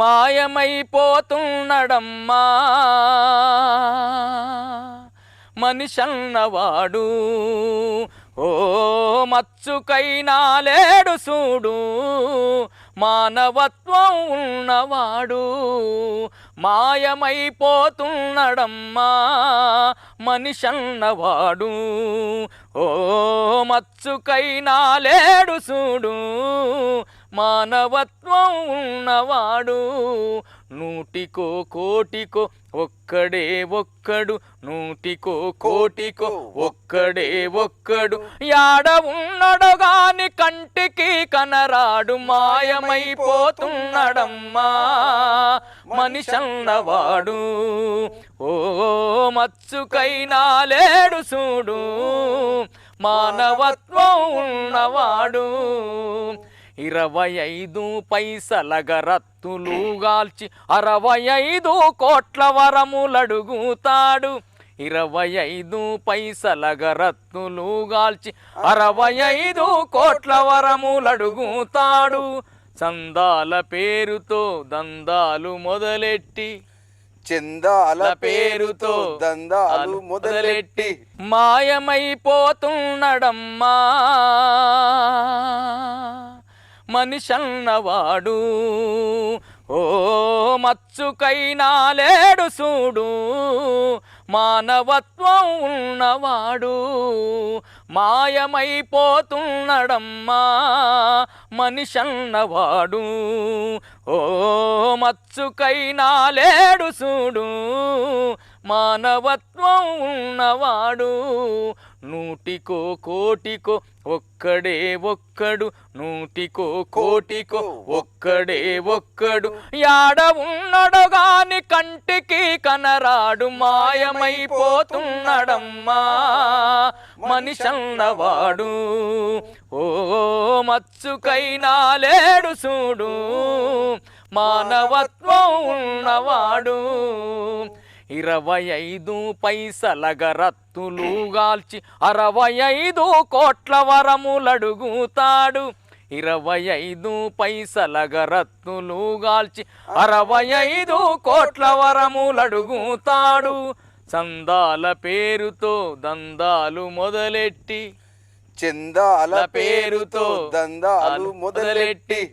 మాయమైపోతున్నడమ్మా మనిషన్నవాడు ఓ మచ్చుకైనా లేడు చూడు మానవత్వం ఉన్నవాడు మాయమైపోతున్నడమ్మా మనిషన్నవాడు ఓ మచ్చుకైనా లేడు చూడు మానవత్వం ఉన్నవాడు. నూటికో కోటికో ఒక్కడే ఒక్కడు. నూటికో కోటికో ఒక్కడే ఒక్కడు. యాడ ఉన్నడు గాని కంటికి కనరాడు మాయమైపోతున్నడమ్మా. మనిషన్నవాడు. ఓ మచ్చుకైనా లేడు చూడు మానవత్వం ఉన్నవాడు. ఇరవై ఐదు పైసలగ రత్తులు గాల్చి అరవై ఐదు కోట్ల వరములడుగుతాడు. ఇరవై ఐదు పైసలగ రత్తులు గాల్చి అరవై ఐదు కోట్ల వరములడుగుతాడు. చందాల పేరుతో దందాలు మొదలెట్టి చందాల పేరుతో పేరుతో దందాలు మొదలెట్టి మాయమైపోతున్నడమ్మా. మనిషన్నవాడు ఓ మచ్చుకైనా లేడు చూడు మానవత్వం ఉన్నవాడు. మాయమైపోతున్నడమ్మా మనిషన్నవాడు ఓ మచ్చుకైనా లేడు చూడు మానవత్వం ఉన్నవాడు. నూటికో కోటికో ఒక్కడే ఒక్కడు. నూటికో కోటికో ఒక్కడే ఒక్కడు. యాడ ఉన్నడుగాని కంటికి కనరాడు మాయమైపోతున్నడమ్మా. మనిషన్నవాడు. ఓ మచ్చుకైనా లేడు చూడు మానవత్వం ఉన్నవాడు. ఇరవై ఐదు పైసలగ రత్తులు గాల్చి అరవై ఐదు కోట్ల వరములడుగుతాడు. ఇరవై ఐదు పైసలగ రత్తులు గాల్చి అరవై ఐదు కోట్ల వరములడుగుతాడు. చందాల పేరుతో దందాలు మొదలెట్టి చందాల పేరుతో పేరుతో దందాలు మొదలెట్టి